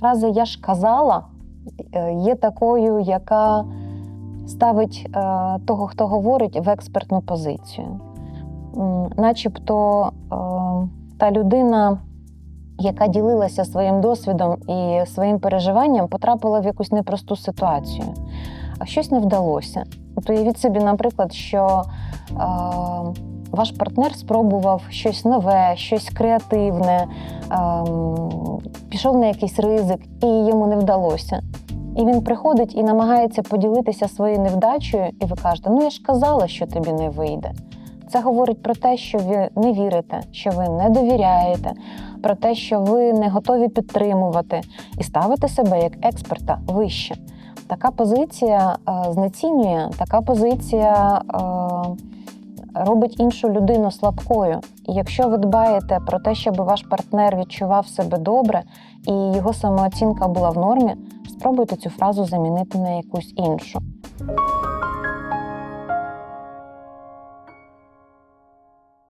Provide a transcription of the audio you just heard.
Фраза Я ж казала е, є такою, яка ставить е, того, хто говорить, в експертну позицію. Начебто е, та людина, яка ділилася своїм досвідом і своїм переживанням, потрапила в якусь непросту ситуацію, а щось не вдалося. От уявіть собі, наприклад, що ваш партнер спробував щось нове, щось креативне, ем, пішов на якийсь ризик, і йому не вдалося. І він приходить і намагається поділитися своєю невдачею, і ви кажете: ну я ж казала, що тобі не вийде. Це говорить про те, що ви не вірите, що ви не довіряєте, про те, що ви не готові підтримувати і ставити себе як експерта вище. Така позиція е, знецінює, така позиція е, робить іншу людину слабкою. І якщо ви дбаєте про те, щоб ваш партнер відчував себе добре і його самооцінка була в нормі, спробуйте цю фразу замінити на якусь іншу.